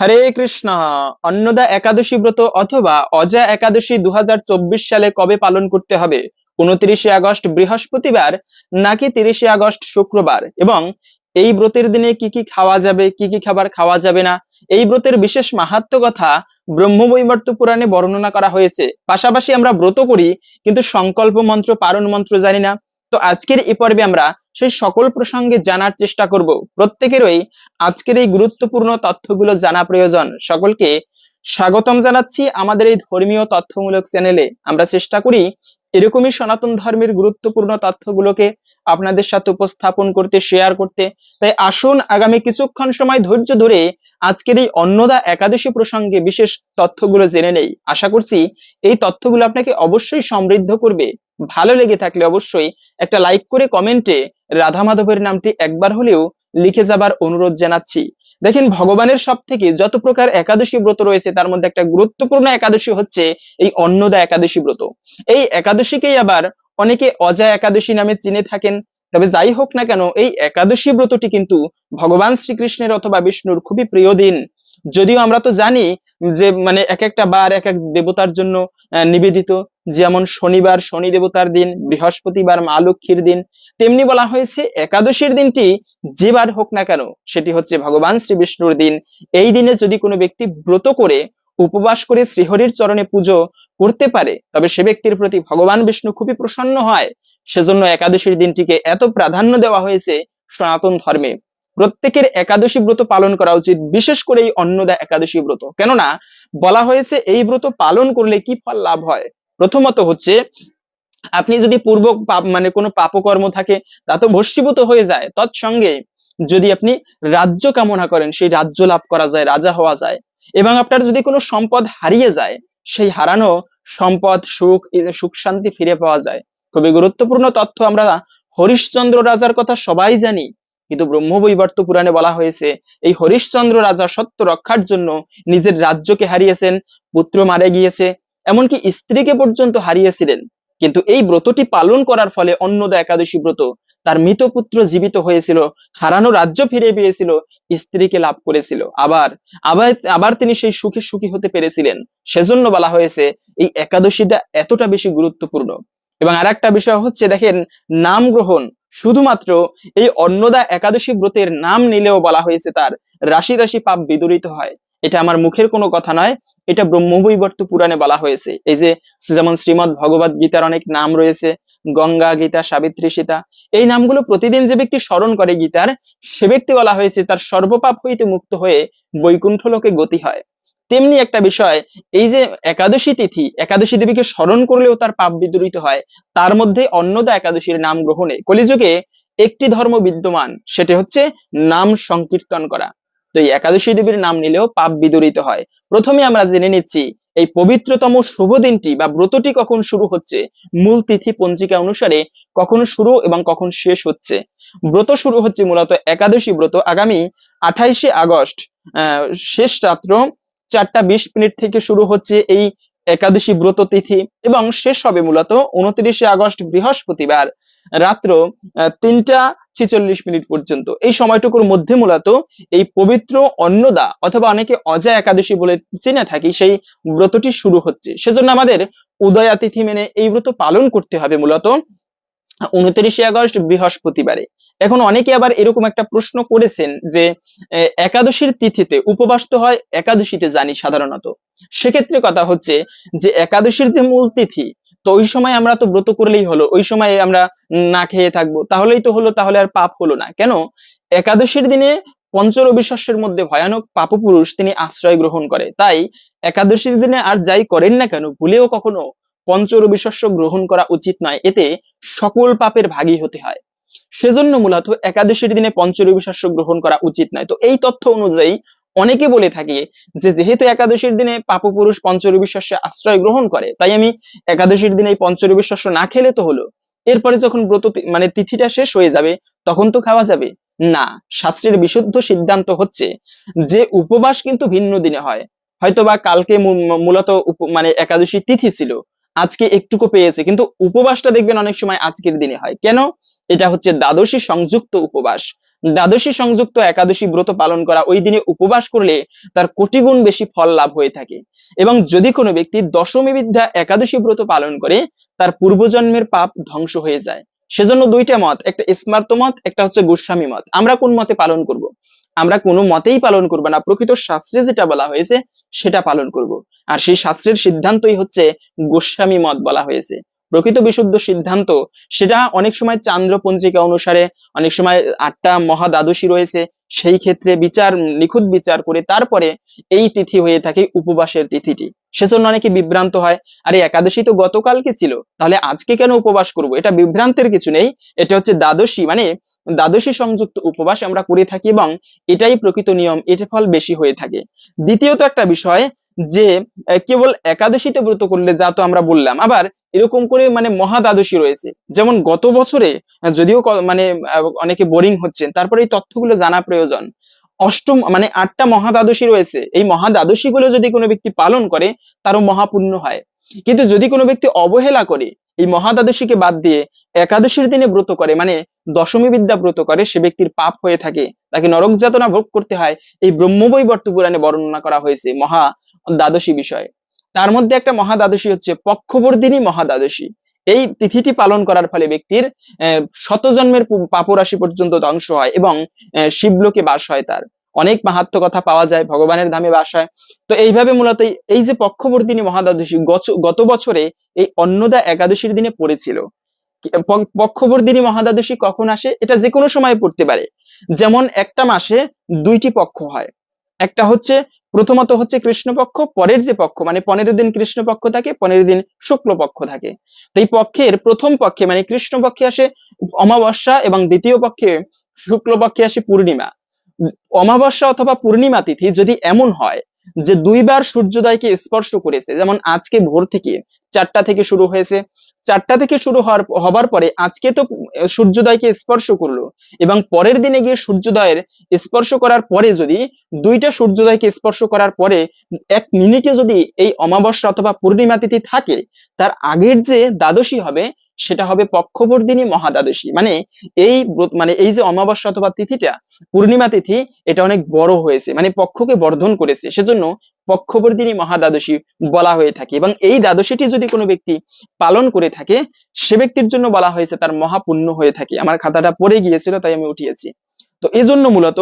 হরে কৃষ্ণ, অন্নদা একাদশী ব্রত অথবা অজা একাদশী দু হাজার চব্বিশ সালে কবে পালন করতে হবে? উনত্রিশে আগস্ট বৃহস্পতিবার নাকি তিরিশে আগস্ট শুক্রবার? এবং এই ব্রতের দিনে কি কি খাওয়া যাবে, কি কি খাবার খাওয়া যাবে না? এই ব্রতের বিশেষ মাহাত্ম কথা ব্রহ্মবৈবর্ত পুরাণে বর্ণনা করা হয়েছে। পাশাপাশি আমরা ব্রত করি, কিন্তু সংকল্প মন্ত্র, পারণ মন্ত্র জানি না। তো আজকের এই পর্বে আমরা সেই সকল প্রসঙ্গে জানার চেষ্টা করব। প্রত্যেকেরই আজকের এই গুরুত্বপূর্ণ তথ্যগুলো জানা প্রয়োজন। সকলকে স্বাগতম জানাচ্ছি আমাদের এই ধর্মীয় তথ্যমূলক চ্যানেলে। আমরা চেষ্টা করি এরকমই সনাতন ধর্মের গুরুত্বপূর্ণ তথ্যগুলোকে আপনাদের সাথে উপস্থাপন করতে শেয়ার করতে। তাই আসুন আগামী কিছুক্ষণ সময় ধৈর্য ধরে আজকের এই অন্নদা একাদশী প্রসঙ্গে বিশেষ তথ্যগুলো জেনে নেই। আশা করছি এই তথ্যগুলো আপনাকে অবশ্যই সমৃদ্ধ করবে। ভালো লেগে থাকলে অবশ্যই একটা লাইক করে কমেন্টে রাধা মাধবের নামটি একবার হলেও লিখে যাবার অনুরোধ জানাচ্ছি। দেখেন ভগবানের সব থেকে যত প্রকার একাদশী ব্রত রয়েছে, তার মধ্যে একটা গুরুত্বপূর্ণ একাদশী হচ্ছে এই অন্নদা একাদশী ব্রত। এই একাদশীকেই আবার অনেকে অজা একাদশী নামে চিনে থাকেন। তবে যাই হোক না কেন, এই একাদশী ব্রতটি কিন্তু ভগবান শ্রীকৃষ্ণের অথবা বিষ্ণুর খুবই প্রিয় দিন। যদিও আমরা তো জানি যে মানে এক একটা বার এক এক দেবতার জন্য নিবেদিত। যেমন শনিবার শনি দেবতার দিন, বৃহস্পতিবার মা লক্ষ্মীর দিন, তেমনি বলা হয়েছে একাদশীর দিনটি যে বার হোক না কেন, সেটি হচ্ছে ভগবান শ্রী বিষ্ণুর দিন। এই দিনে যদি কোনো ব্যক্তি ব্রত করে, উপবাস করে শ্রীহরির চরণে পুজো করতে পারে, তবে সে ব্যক্তির প্রতি ভগবান বিষ্ণু খুবই প্রসন্ন হয়। সেজন্য একাদশীর দিনটিকে এত প্রাধান্য দেওয়া হয়েছে সনাতন ধর্মে। প্রত্যেকের একাদশী ব্রত পালন করা উচিত, বিশেষ করে এই অন্নদা একাদশী ব্রত। কেননা, বলা হয়েছে এই ব্রত পালন করলে কি ফল লাভ হয়? প্রথমত হচ্ছে, আপনি যদি পূর্ব পাপ মানে কোনো পাপকর্ম থাকে, তা তো ভস্মীভূত হয়ে যায়। তৎসঙ্গে যদি আপনি রাজ্য কামনা করেন, সেই রাজ্য লাভ করা যায়, রাজা হওয়া যায়। এবং আপনার যদি কোনো সম্পদ হারিয়ে যায়, সেই হারানো সম্পদ, সুখ সুখ শান্তি ফিরে পাওয়া যায়। খুবই গুরুত্বপূর্ণ তথ্য আমরা হরিশ্চন্দ্র রাজার কথা সবাই জানি। কিন্তু ব্রহ্মবৈবর্ত পুরাণে বলা হয়েছে, এই হরিশ্চন্দ্র রাজা সত্য রক্ষার জন্য নিজের রাজ্যকে হারিয়েছেন, পুত্র মারা গিয়েছে, এমনকি স্ত্রীকে পর্যন্ত হারিয়েছিলেন। কিন্তু এই ব্রতটি পালন করার ফলে অন্নদা একাদশী ব্রত, তার মৃত পুত্র জীবিত হয়েছিল, হারানো রাজ্য ফিরে পেয়েছিল, স্ত্রীকে লাভ করেছিল। আবার আবার আবার তিনি সেই সুখে সুখী হতে পেরেছিলেন। সেজন্য বলা হয়েছে, এই একাদশীটা এতটা বেশি গুরুত্বপূর্ণ। এবং আর একটা বিষয় হচ্ছে, দেখেন, নাম গ্রহণ শুধুমাত্র এই অন্নদা একাদশী ব্রতের নাম নিলেও বলা হয়েছে তার, রাশি রাশি পাপ বিদরিত হয়। এটা আমার মুখের কোনো কথা নয়, এটা ব্রহ্মবৈবর্ত পুরাণে বলা হয়েছে। এই যে, যেমন শ্রীমদ ভগবত গীতার অনেক নাম রয়েছে, গঙ্গা গীতা, সাবিত্রী সীতা, এই নামগুলো প্রতিদিন যে ব্যক্তি স্মরণ করে গীতার, সে ব্যক্তি বলা হয়েছে তার সর্বপাপ হইতে মুক্ত হয়ে বৈকুণ্ঠ লোকে গতি হয়। তেমনি একটা বিষয়, এই যে একাদশী তিথি, একাদশী দেবীকে স্মরণ করলেও তার পাপ বিদরিত হয়, তার মধ্যে অন্নদা একাদশীর নাম গ্রহণে। কলিযুগে একটি ধর্ম বিদ্যমান, সেটি হচ্ছে নাম সংকীর্তন করা। তো এই একাদশী দেবীর নাম নিলেও পাপ বিদরিত হয়। প্রথমে আমরা জেনে নিচ্ছি, এই পবিত্রতম শুভ দিনটি বা ব্রতটি কখন শুরু হচ্ছে, মূল তিথি পঞ্জিকা অনুসারে কখন শুরু এবং কখন শেষ হচ্ছে। ব্রত শুরু হচ্ছে মূলত একাদশী ব্রত আগামী আঠাইশে আগস্ট, আহ, শেষ রাত্র চারটা বিশ মিনিট থেকে শুরু হচ্ছে এই একাদশী ব্রত তিথি এবং শেষ হবে মূলত উনত্রিশে আগস্ট বৃহস্পতিবার রাত্র তিনটা ছেচল্লিশ মিনিট পর্যন্ত। এই সময়টুকুর মধ্যে মূলত এই পবিত্র অন্নদা অথবা অনেকে অজা একাদশী বলে চিনে থাকি, সেই ব্রতটি শুরু হচ্ছে। সেজন্য আমাদের উদয়া তিথি মেনে এই ব্রত পালন করতে হবে মূলত। উনত্রিশে আগস্ট বৃহস্পতিবারে। এখন অনেকে আবার এরকম একটা প্রশ্ন করেছেন যে একাদশীর তিথিতে উপবাস তো হয়, একাদশীতে জানি সাধারণত। সেক্ষেত্রে কথা হচ্ছে যে, একাদশীর যে মূল তিথি, তো ওই সময় আমরা তো ব্রত করলেই হলো, ওই সময় আমরা না খেয়ে থাকব, তাহলেই তো হলো, তাহলে আর পাপ হলো না। কেন? একাদশীর দিনে পঞ্চরবিশ্বাসের মধ্যে ভয়ানক পাপপুরুষ তিনি আশ্রয় গ্রহণ করে। তাই একাদশীর দিনে আর যাই করেন না কেন, ভুলেও কখনো পঞ্চরবিশস্য গ্রহণ করা উচিত নয়। এতে সকল পাপের ভাগী হতে হয়। সেজন্য মূলত একাদশীর দিনে পঞ্চরবিশস্য গ্রহণ করা উচিত নয়। তো এই তথ্য অনুযায়ী অনেকে বলে থাকে যে, যেহেতু একাদশীর দিনে পাপপুরুষ পঞ্চরবিশ্বাসে আশ্রয় গ্রহণ করে, তাই আমি একাদশীর দিনে এই পঞ্চরবিশ্বাস্য না খেলে তো হলো। এরপরে যখন ব্রত মানে তিথিটা শেষ হয়ে যাবে, তখন তো খাওয়া যাবে। না, শাস্ত্রের বিশুদ্ধ সিদ্ধান্ত হচ্ছে যে, উপবাস কিন্তু ভিন্ন দিনে হয়। হয়তোবা কালকে মূলত মানে একাদশী তিথি ছিল। আজকে একটুকু পেয়েছে। কিন্তু উপবাসটা দেখবেন অনেক সময় আজকের দিনে হয়। কেন? এটা হচ্ছে দ্বাদশী সংযুক্ত উপবাস। দ্বাদশী সংযুক্ত একাদশী ব্রত পালন করা, ওই দিনে উপবাস করলে তার কোটি গুণ বেশি ফল লাভ হয়ে থাকে। এবং যদি কোনো ব্যক্তি দশমী বিদ্যা একাদশী ব্রত পালন করে, তার পূর্বজন্মের পাপ ধ্বংস হয়ে যায়। সেজন্য দুইটা মত, একটা স্মার্ত মত, একটা হচ্ছে গোস্বামী মত। আমরা কোন মতে পালন করব। আমরা কোনো মতেই পালন করব না। প্রকৃত শাস্ত্রে যেটা বলা হয়েছে সেটা পালন করব। আর সেই শাস্ত্রের সিদ্ধান্তই হচ্ছে গোস্বামী মত বলা হয়েছে। প্রকৃত বিশুদ্ধ সিদ্ধান্ত, সেটা অনেক সময় চান্দ্র পঞ্জিকা অনুসারে, অনেক সময় আটটা মহাদ্বাদশী রয়েছে, সেই ক্ষেত্রে বিচার, নিখুঁত বিচার করে তারপরে এই তিথি হয়ে থাকে উপবাসের তিথিটি। সেজন্য অনেকে বিভ্রান্ত হয়, আরে একাদশী তো গতকালকে ছিল, তাহলে আজকে কেন উপবাস করব? এটা বিভ্রান্তের কিছু নেই, এটা হচ্ছে দ্বাদশী মানে দ্বাদশী সংযুক্ত উপবাস আমরা করে থাকি এবং এটাই প্রকৃত নিয়ম এটি ফল বেশি হয়ে থাকে। দ্বিতীয়ত একটা বিষয় যে কেবল একাদশীতে ব্রত করলে যা তো আমরা বললাম, আবার এরকম করে মানে মহাদ্বাদশী রয়েছে। যেমন গত বছরে, যদিও মানে অনেকে বোরিং হচ্ছেন, তারপরে এই তথ্যগুলো জানা প্রয়োজন। অষ্টম মানে আটটা মহাদ্বাদশী রয়েছে। এই মহাদ্বাদশী গুলো যদি কোনো ব্যক্তি পালন করে, তারও মহাপুণ্য হয়। কিন্তু যদি কোনো ব্যক্তি অবহেলা করে, এই মহাদ্বাদশীকে বাদ দিয়ে একাদশীর দিনে ব্রত করে মানে দশমী বিদ্যা ব্রত করে, সে ব্যক্তির পাপ হয়ে থাকে, তাকে নরক যাতনা ভোগ করতে হয়, এই ব্রহ্মবৈবর্ত পুরাণে বর্ণনা করা হয়েছে মহা দ্বাদশী বিষয়। তার মধ্যে একটা মহাদ্বাদশী হচ্ছে পক্ষবর্ধিনী মহাদ্বাদশী। এই তিথিটি পালন করার ফলে ব্যক্তির আহ, শত জন্মের পু- পাপরাশি পর্যন্ত ধ্বংস হয় এবং শিবলোকে বাস হয় তার। অনেক মাহাত্ম কথা পাওয়া যায় ভগবানের ধামে বাস হয়। তো এইভাবে মূলত এই- যে পক্ষবর্ধিনী মহাদ্বাদশী গত বছরে এই অন্নদা একাদশীর দিনে পড়েছিল। প- পক্ষবর্ধিনী মহাদ্বাদশী কখন আসে এটা যে কোনো সময় পড়তে পারে। যেমন একটা মাসে দুইটি পক্ষ হয়। একটা হচ্ছে প্রথমত হচ্ছে কৃষ্ণপক্ষ, পরের যে পক্ষ মানে পনেরো দিন কৃষ্ণপক্ষ থাকে, পনেরো দিন শুক্লপক্ষ থাকে। তো এই পক্ষের প্রথম পক্ষে মানে কৃষ্ণপক্ষে আসে অমাবস্যা এবং দ্বিতীয় পক্ষে শুক্লপক্ষে আসে পূর্ণিমা। অমাবস্যা অথবা পূর্ণিমা তিথি যদি এমন হয় যে দুইবার সূর্যোদয়কে স্পর্শ করেছে, যেমন আজকে ভোর থেকে চারটা থেকে শুরু হয়েছে চারটা থেকে শুরু হওয়ার, হবার পরে আজকে তো সূর্যোদয়কে স্পর্শ করল। এবং পরের দিনে গিয়ে সূর্যোদয়ের স্পর্শ করার পরে যদি দুইটা সূর্যোদয়কে স্পর্শ করার পরে এক মিনিটে যদি এই অমাবস্যা অথবা পূর্ণিমা তিথি থাকে, তার আগের যে দ্বাদশী হবে, সেটা হবে পক্ষবর্ধিনী মহাদ্বাদশী। মানে এই মানে এই যে অমাবস্যা অথবা তিথিটা, পূর্ণিমা তিথি, এটা অনেক বড় হয়েছে। মানে পক্ষকে বর্ধন করেছে। সেজন্য পক্ষবর্ধিনী মহাদ্বাদশী বলা হয়ে থাকে এবং এই দ্বাদশীটি যদি কোনো ব্যক্তি পালন করে থাকে, সে ব্যক্তির জন্য বলা হয়েছে তার মহাপুণ্য হয়ে থাকে। আমার খাতাটা পড়ে গিয়েছিল, তাই আমি উঠিয়েছি। তো এই জন্য মূলত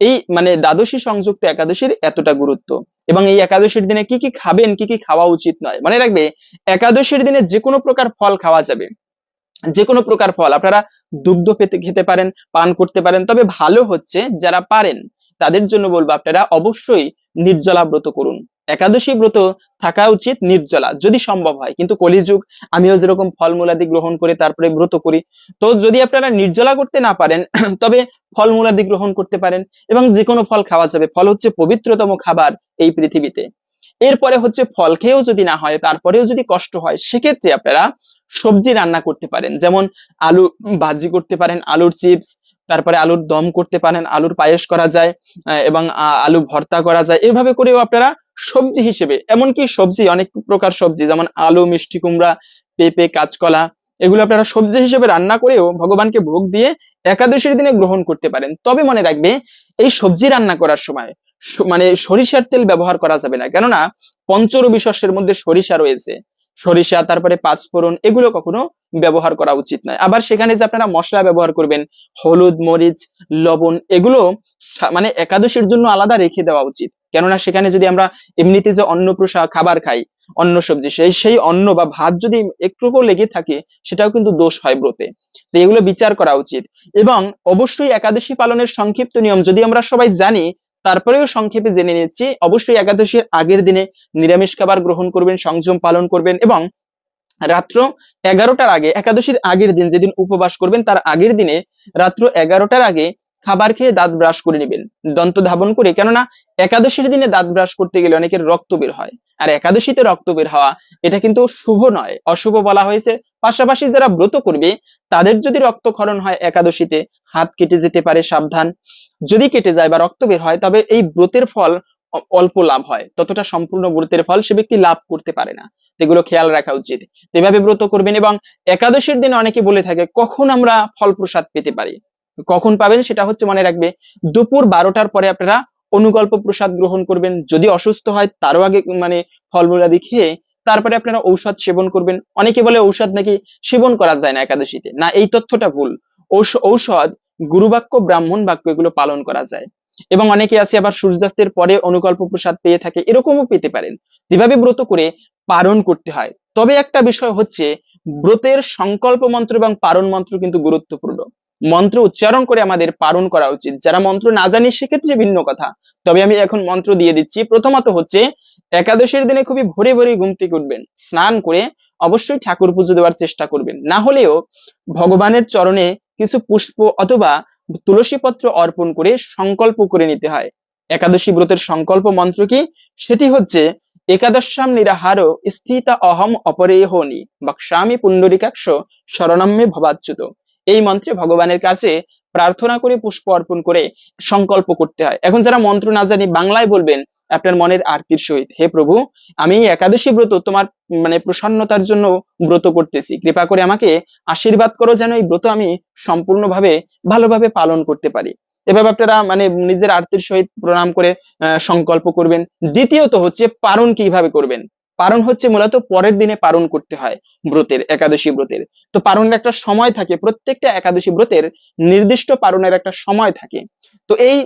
এই মানে দ্বাদশী সংযুক্ত একাদশীর এতটা গুরুত্ব এবং এই একাদশীর দিনে কি কি খাবেন, কি কি খাওয়া উচিত নয়। মনে রাখবে, একাদশীর দিনে যে কোনো প্রকার ফল খাওয়া যাবে। যে কোনো প্রকার ফল। আপনারা দুগ্ধ পেতে খেতে পারেন, পান করতে পারেন, তবে ভালো হচ্ছে যারা পারেন। তাদের জন্য বলব আপনারা অবশ্যই নির্জলা ব্রত করুন। একাদশী ব্রত থাকা উচিত নির্জলা, যদি সম্ভব হয়। কিন্তু কলিযুগ, আমিও যেরকম ফলমূলাদি গ্রহণ করে তারপরে ব্রত করি, তো যদি আপনারা নির্জলা করতে না পারেন, তবে ফলমূলাদি গ্রহণ করতে পারেন এবং যে কোনো ফল খাওয়া যাবে। ফল হচ্ছে পবিত্রতম খাবার এই পৃথিবীতে। এরপরে হচ্ছে ফল খেয়েও যদি না হয়, তারপরেও যদি কষ্ট হয়, সেক্ষেত্রে আপনারা সবজি রান্না করতে পারেন। যেমন আলু ভাজি করতে পারেন, আলুর চিপস তারপরে আলুর দম করতে পারেন, আলুর পায়েস করা যায় এবং আলু ভর্তা করা যায়। এভাবে করেও আপনারা সবজি হিসেবে, এমনকি সবজি, অনেক প্রকার সবজি, যেমন আলু, মিষ্টি কুমড়া, পেঁপে, কাঁচকলা, এগুলো আপনারা সবজি হিসেবে রান্না করেও ভগবানকে ভোগ দিয়ে একাদশীর দিনে গ্রহণ করতে পারেন। তবে মনে রাখবে, এই সবজি রান্না করার সময় মানে সরিষার তেল ব্যবহার করা যাবে না। কেননা, পঞ্চরবি শস্যের মধ্যে সরিষা রয়েছে। সরিষা, তারপরে পাঁচফোড়ন, এগুলো কখনো ব্যবহার করা উচিত নয়। আবার সেখানে যে আপনারা মশলা ব্যবহার করবেন, হলুদ, মরিচ, লবণ, এগুলো মানে একাদশীর জন্য আলাদা রেখে দেওয়া উচিত। কেননা সেখানে যদি আমরা এমনিতে যে অন্ন প্রসা খাবার খাই, অন্ন সবজি, সেই সেই অন্ন বা ভাত যদি একটুকু লেগে থাকে, সেটাও কিন্তু দোষ হয় ব্রতে। তো এগুলো বিচার করা উচিত। এবং অবশ্যই একাদশী পালনের সংক্ষিপ্ত নিয়ম, যদি আমরা সবাই জানি তারপরেও সংক্ষেপে জেনে নিচ্ছি, অবশ্যই একাদশীর আগের দিনে নিরামিষ খাবার গ্রহণ করবেন, সংযম পালন করবেন এবং রাত্র এগারোটার আগে, একাদশীর আগের দিন যেদিন উপবাস করবেন, তার আগের দিনে রাত্র এগারোটার আগে খাবার খেয়ে দাঁত ব্রাশ করে নেবেন। দন্ত ধাবন করে, কেননা একাদশীর দিনে দাঁত ব্রাশ করতে গেলে অনেকের রক্ত বের হয়। আর একাদশীতে রক্ত বের হওয়া, এটা কিন্তু শুভ নয়, অশুভ বলা হয়েছে। পাশাপাশি যারা ব্রত করবে, তাদের যদি রক্তক্ষরণ হয় একাদশীতে, হাত কেটে যেতে পারে সাবধান। যদি কেটে যায় বা রক্ত বের হয়, তবে এই ব্রতের ফল অল্প লাভ হয়। ততটা সম্পূর্ণ ব্রতের ফল সে ব্যক্তি লাভ করতে পারে না। এগুলো খেয়াল রাখা উচিত। এভাবে ব্রত করবেন এবং একাদশীর দিন অনেকে বলে থাকে, কখন আমরা ফল প্রসাদ পেতে পারি? কখন পাবেন সেটা হচ্ছে মনে রাখবে দুপুর বারোটার পরে আপনারা অনুকল্প প্রসাদ গ্রহণ করবেন। যদি অসুস্থ হয় তারও আগে মানে ফলমূল আদি খেয়ে তারপরে আপনারা ঔষধ সেবন করবেন। অনেকে বলে ঔষধ নাকি সেবন করা যায় না একাদশীতে। না, এই তথ্যটা ভুল। ঔষধ, গুরুবাক্য, ব্রাহ্মণ বাক্য এগুলো পালন করা যায়। এবং অনেকে আছে আবার সূর্যাস্তের পরে অনুকল্প প্রসাদ পেয়ে থাকে, এরকমও পেতে পারেন। যেভাবে ব্রত করে পালন করতে হয়। তবে একটা বিষয় হচ্ছে ব্রতের সংকল্প মন্ত্র এবং পারণ মন্ত্র কিন্তু গুরুত্বপূর্ণ। মন্ত্র উচ্চারণ করে আমাদের পালন করা উচিত। যারা মন্ত্র না জানি, সেক্ষেত্রে ভিন্ন কথা। তবে আমি এখন মন্ত্র দিয়ে দিচ্ছি। প্রথমত হচ্ছে, একাদশীর দিনে খুবই ভোরে ভোরে ঘুম থেকে উঠবেন। স্নান করে অবশ্যই ঠাকুর পুজো দেওয়ার চেষ্টা করবেন। না হলেও ভগবানের চরণে কিছু পুষ্প অথবা তুলসী পত্র অর্পণ করে সংকল্প করে নিতে হয়। একাদশী ব্রতের সংকল্প মন্ত্র কি? সেটি হচ্ছে একাদশাম নিরাহার স্থিতা অহম অপরেহনি বক্সামি পুণ্ডরিকাক্ষ শরণাম্যে ভবাচ্যুত। এই মন্ত্রে ভগবানের কাছে প্রার্থনা করে পুষ্প অর্পণ করে সংকল্প করতে হয়। এখন যারা মন্ত্র না জানি বাংলায় বলবেন, আপনার মনের আরতির সহিত। হে প্রভু, আমি একাদশী ব্রত তোমার মানে প্রসন্নতার জন্য ব্রত করতেছি। কৃপা করে আমাকে আশীর্বাদ করো যেন এই ব্রত আমি সম্পূর্ণভাবে, ভালোভাবে পালন করতে পারি। এভাবে আপনারা মানে নিজের আরতির সহিত প্রণাম করে সংকল্প করবেন। দ্বিতীয়ত হচ্ছে পালন কীভাবে করবেন? পালন হচ্ছে মূলত পরের দিনে পালন করতে হয় ব্রতের, একাদশী ব্রতের। তো পালনের একটা সময় থাকে, প্রত্যেকটা একাদশী ব্রতের নির্দিষ্ট পালনের একটা সময় থাকে। তো এই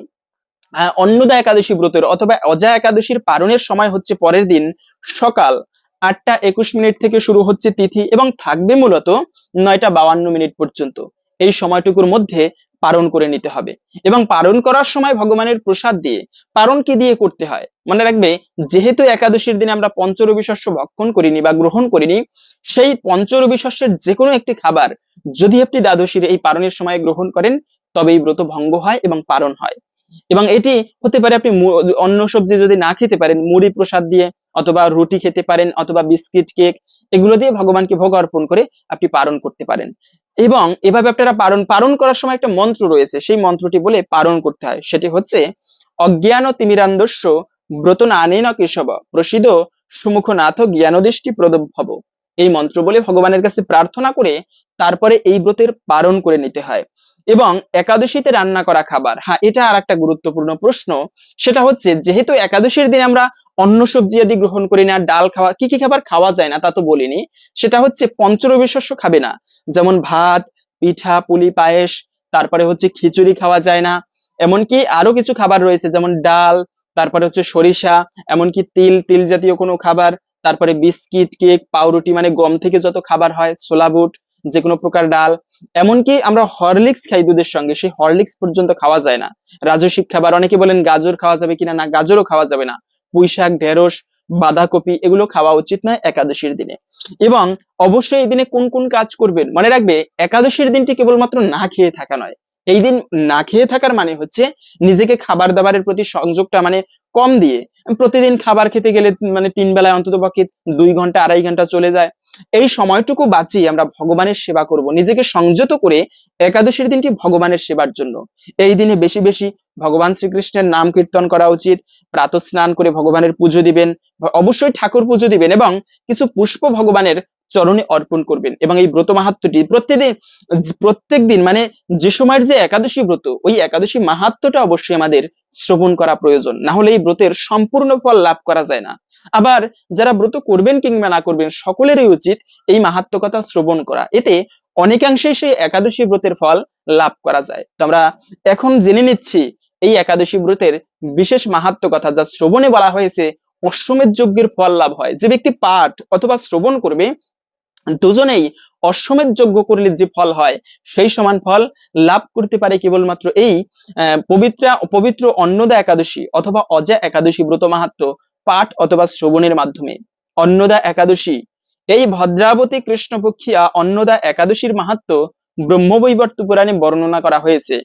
অন্নদা একাদশী ব্রতের অথবা অজা একাদশীর পারণের সময় হচ্ছে পরের দিন সকাল আটটা একুশ মিনিট থেকে শুরু হচ্ছে তিথি এবং থাকবে মূলত নয়টা বাউান্ন মিনিট পর্যন্ত। এই সময়টুকুর মধ্যে পালন করে নিতে হবে। এবং পালন করার সময় ভগবানের প্রসাদ দিয়ে পালন কি দিয়ে করতে হয়? মনে রাখবে, যেহেতু একাদশীর দিনে আমরা পঞ্চরবি শস্য ভক্ষণ করিনি বা গ্রহণ করিনি, সেই পঞ্চরবি শস্যের যে কোনো একটি খাবার যদি আপনি দ্বাদশীর এই পালনের সময় গ্রহণ করেন তবে এই ব্রত ভঙ্গ হয় এবং পালন হয়। এবং এটি হতে পারে আপনি অন্য সবজি যদি না খেতে পারেন, মুড়ি প্রসাদ দিয়ে অথবা রুটি খেতে পারেন, অথবা বিস্কিট কেক এগুলো দিয়ে ভগবানকে ভোগ অর্পণ করে আপনি পালন করতে পারেন। এবং এভাবে আপনারা পালন পালন করার সময় একটা মন্ত্র রয়েছে, সেই মন্ত্রটি বলে পালন করতে হয়। সেটি হচ্ছে, অজ্ঞান তিমিরান্দস্য ব্রত নানেন কেশব, প্রসিদ্ধ সুমুখনাথ জ্ঞানদৃষ্টি প্রদভব। এই মন্ত্র বলে ভগবানের কাছে প্রার্থনা করে তারপরে এই ব্রতের পালন করে নিতে হয়। এবং একাদশীতে রান্না করা খাবার হ্যাঁ এটা আর একটা গুরুত্বপূর্ণ প্রশ্ন। সেটা হচ্ছে, যেহেতু একাদশীর দিন আমরা অন্ন সবজি আদি গ্রহণ করি না, ডাল খাওয়া, কি কি খাবার খাওয়া যায় না তা তো বলিনি। সেটা হচ্ছে পঞ্চরবি শস্য খাবে না। যেমন ভাত, পিঠা, পুলি, পায়েস, তারপরে হচ্ছে খিচুড়ি খাওয়া যায় না। এমনকি আরও কিছু খাবার রয়েছে, যেমন ডাল, তারপরে হচ্ছে সরিষা, এমনকি তিল তিল জাতীয় কোনো খাবার, তারপরে বিস্কিট, কেক, পাউরুটি মানে গম থেকে যত খাবার হয়, ছোলা বুট যে কোনো প্রকার ডাল। এমনকি আমরা হরলিক্স খাই দুধের সঙ্গে, সেই হরলিক্স পর্যন্ত খাওয়া যায় না। রাজস্বিক খাবার, অনেকে বলেন গাজর খাওয়া যাবে কিনা না, গাজরও খাওয়া যাবে না। পুঁই শাক ঢেঁড়স, বাঁধাকপি এগুলো খাওয়া উচিত নয় একাদশীর দিনে। এবং অবশ্যই এই দিনে কোন কোন কাজ করবেন? মনে রাখবে, একাদশীর দিনটি কেবলমাত্র না খেয়ে থাকা নয়। এই দিন না খেয়ে থাকার মানে হচ্ছে নিজেকে খাবার দাবারের প্রতি সংযোগটা মানে কম দিয়ে, প্রতিদিন খাবার খেতে গেলে মানে তিন বেলায় অন্তত পক্ষে দুই ঘণ্টা, আড়াই ঘণ্টা চলে যায়। এই সময়টুকু বাঁচিয়ে আমরা ভগবানের সেবা করব। নিজেকে সংযত করে একাদশীর দিনটি ভগবানের সেবার জন্য। এই দিনে বেশি বেশি ভগবান শ্রীকৃষ্ণের নাম কীর্তন করা উচিত প্রাত স্নান করে ভগবানের পুজো দিবেন, অবশ্যই ঠাকুর পুজো দিবেন এবং কিছু পুষ্প ভগবানের চরণে অর্পণ করবেন এবং এই ব্রত মাহাত্মটি প্রত্যেকদিন প্রত্যেক দিন মানে যে সময়ের যে একাদশী ব্রত, ওই একাদশী মাহাত্মটা অবশ্যই আমাদের শ্রবণ করা প্রয়োজন। না হলে এই ব্রতের সম্পূর্ণ ফল লাভ করা যায় না। আবার যারা ব্রত করবেন কিংবা না করবেন, সকলেরই উচিত এই মাহাত্ম কথা শ্রবণ করা। এতে অনেকাংশে সেই একাদশী ব্রতের ফল লাভ করা যায়। তো আমরা এখন জেনে নিচ্ছি এই একাদশী ব্রতের বিশেষ মাহাত্ম কথা যা শ্রবণে বলা হয়েছে, অশ্বমেধ যজ্ঞের ফল লাভ হয়। যে ব্যক্তি পাঠ অথবা শ্রবণ করবে দুজনেই অশ্বমেধ যজ্ঞ করলে যে ফল হয়, সেই সমান ফল লাভ করতে পারে কেবলমাত্র এই পবিত্র পবিত্র অন্নদা একাদশী অথবা অজা একাদশী ব্রত মাহাত্ম পাঠ অথবা শ্রবণের মাধ্যমে। অন্নদা একাদশী, এই ভদ্রাবতী কৃষ্ণপক্ষিয়া অন্নদা একাদশীর মাহাত্ম ব্রহ্মবৈবর্ত পুরাণে বর্ণনা করা হয়েছে।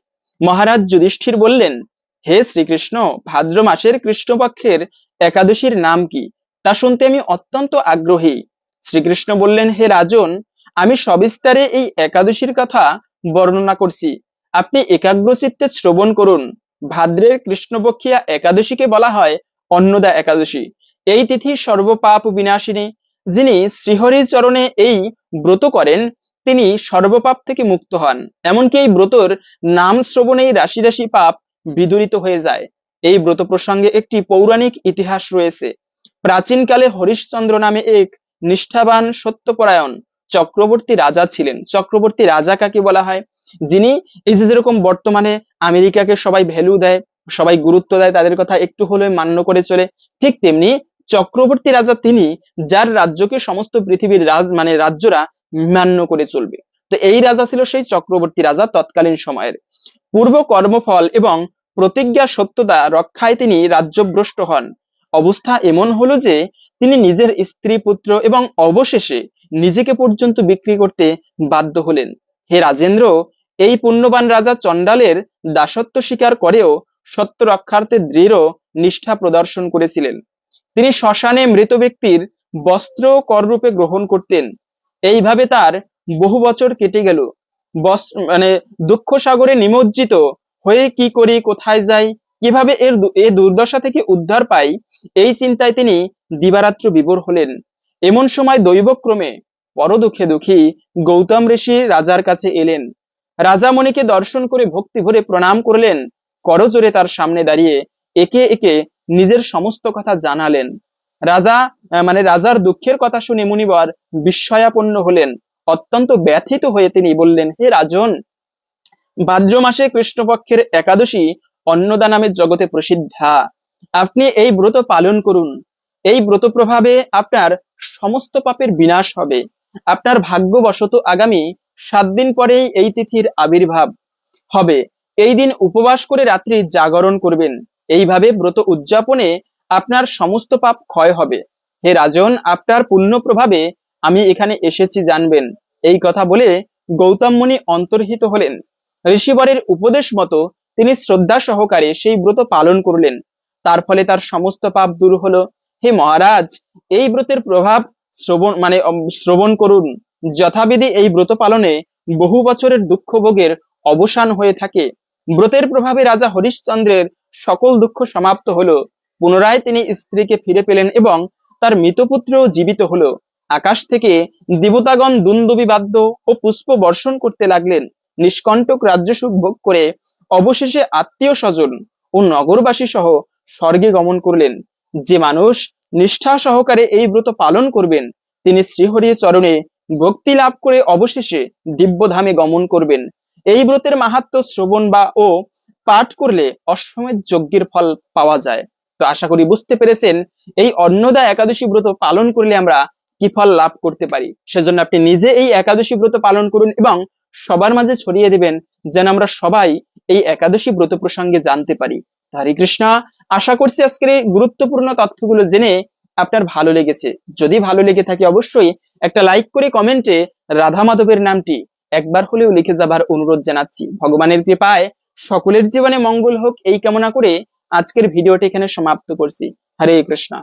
মহারাজ যুধিষ্ঠির বললেন, হে শ্রীকৃষ্ণ ভাদ্র মাসের কৃষ্ণপক্ষের একাদশীর নাম কি? তা শুনতে আমি অত্যন্ত আগ্রহী। শ্রীকৃষ্ণ বললেন, হে রাজন, আমি সবিস্তারে এই একাদশীর কথা বর্ণনা করছি। আপনি একাগ্রচিত্তে শ্রবণ করুন। ভাদ্রের কৃষ্ণপক্ষিয়া একাদশীকে বলা হয় অন্নদা একাদশী। এই তিথি সর্বপাপ বিনাশিনী। যিনি শ্রীহরির চরণে এই ব্রত করেন, তিনি সর্বপাপ থেকে মুক্ত হন। এমনকি এই ব্রতর নাম শ্রবণেই রাশি রাশি পাপ বিদূরিত হয়ে যায়। এই ব্রত প্রসঙ্গে একটি পৌরাণিক ইতিহাস রয়েছে। প্রাচীনকালে হরিশ্চন্দ্র নামে এক নিষ্ঠাবান সত্যপরায়ণ চক্রবর্তী রাজা ছিলেন। চক্রবর্তী রাজা কাকে বলা হয়? যিনি এই যে যেরকম বর্তমানে আমেরিকাকে সবাই ভ্যালু দেয়, সবাই গুরুত্ব দেয়, তাদের কথা একটু হলেও মান্য করে চলে, ঠিক তেমনি চক্রবর্তী রাজা তিনি যার রাজ্যকে সমস্ত পৃথিবীর রাজ মানে রাজ্যরা মান্য করে চলবে। তো এই রাজা ছিল সেই চক্রবর্তী রাজা তৎকালীন সময়ের। পূর্ব কর্মফল এবং প্রতিজ্ঞা সত্যতা রক্ষায় তিনি রাজ্যভ্রষ্ট হন। অবস্থা এমন হলো যে তিনি নিজের স্ত্রী, পুত্র এবং অবশেষে নিজেকে পর্যন্ত বিক্রি করতে বাধ্য হলেন। হে রাজেন্দ্র, এই পুণ্যবান রাজা চণ্ডালের দাসত্ব স্বীকার করেও সত্য রক্ষার্থে দৃঢ় নিষ্ঠা প্রদর্শন করেছিলেন। তিনি শ্মশানে মৃত ব্যক্তির বস্ত্র কররূপে গ্রহণ করতেন। এইভাবে তার বহু বছর কেটে গেল। বস- মানে দুঃখ সাগরে নিমজ্জিত হয়ে কি করি, কোথায় যাই কীভাবে এর এ দুর্দশা থেকে উদ্ধার পাই? এই চিন্তায় তিনি দিবারাত্র বিভোর হলেন। এমন সময় দৈবক্রমে পরদুঃখে দুঃখী গৌতম ঋষি রাজার কাছে এলেন। রাজা মণিকে দর্শন করে ভক্তি ভরে প্রণাম করলেন। করজোরে তার সামনে দাঁড়িয়ে একে একে নিজের সমস্ত কথা জানালেন। রাজা মানে রাজার দুঃখের কথা শুনে মুনিবর বিস্ময়াপন্ন হলেন। অত্যন্ত ব্যথিত হয়ে তিনি বললেন, হে রাজন ভাদ্র মাসে কৃষ্ণপক্ষের একাদশী অন্নদা নামের জগতে প্রসিদ্ধা। আপনি এই ব্রত পালন করুন। এই ব্রত প্রভাবে আপনার সমস্ত পাপের বিনাশ হবে। আপনার ভাগ্যবশত আগামী সাত দিন পরেই এই তিথির আবির্ভাব হবে। এই দিন উপবাস করে রাত্রি জাগরণ করবেন। এইভাবে ব্রত উদযাপনে আপনার সমস্ত পাপ ক্ষয় হবে। হে রাজন, আপনার পুণ্য প্রভাবে আমি এখানে এসেছি জানবেন। এই কথা বলে গৌতম মুনি অন্তর্হিত হলেন। ঋষিবরের উপদেশ মতো তিনি শ্রদ্ধা সহকারে সেই ব্রত পালন করলেন। তার ফলে তার সমস্ত পাপ দূর হলো। হে মহারাজ, এই ব্রতের প্রভাব শ্রবণ মানে শ্রবণ করুন। যথাবিধি এই ব্রত পালনে বহু বছরের দুঃখ ভোগের অবসান হয়ে থাকে। ব্রতের প্রভাবে রাজা হরিশ্চন্দ্রের সকল দুঃখ সমাপ্ত হলো। পুনরায় তিনি স্ত্রীকে ফিরে পেলেন এবং তার মৃতপুত্র জীবিত হলো। আকাশ থেকে দেবতাগণ দুন্দুবি বাদ্য ও পুষ্প বর্ষণ করতে লাগলেন। নিষ্কণ্টক রাজ্য সুখ ভোগ করে অবশেষে আত্মীয় স্বজন ও নগরবাসী সহ স্বর্গে গমন করলেন। যে মানুষ নিষ্ঠা সহকারে এই ব্রত পালন করবেন, তিনি শ্রীহরির চরণে ভক্তি লাভ করে অবশেষে দিব্যধামে গমন করবেন। এই ব্রতের মাহাত্ম শ্রবণ বা ও পাঠ করলে অশ্বমেধ যজ্ঞের ফল পাওয়া যায়। তো আশা করি বুঝতে পেরেছেন, এই অন্নদা একাদশী ব্রত পালন করলে আমরা কি ফল লাভ করতে পারি? সেজন্য আপনি নিজে এই একাদশী ব্রত পালন করুন এবং সবার মাঝে ছড়িয়ে দিবেন, যেন আমরা সবাই এই একাদশী ব্রত প্রসঙ্গে জানতে পারি। হরে কৃষ্ণ, আশা করছি আজকের এই গুরুত্বপূর্ণ তথ্যগুলো জেনে আপনার ভালো লেগেছে। যদি ভালো লেগে থাকে অবশ্যই একটা লাইক করে কমেন্টে রাধা মাধবের নামটি একবার হলেও লিখে যাবার অনুরোধ জানাচ্ছি। ভগবানের কৃপায় সকলের জীবনে মঙ্গল হোক এই কামনা করে আজকের ভিডিওটি এখানে সমাপ্ত করছি। হরে কৃষ্ণ।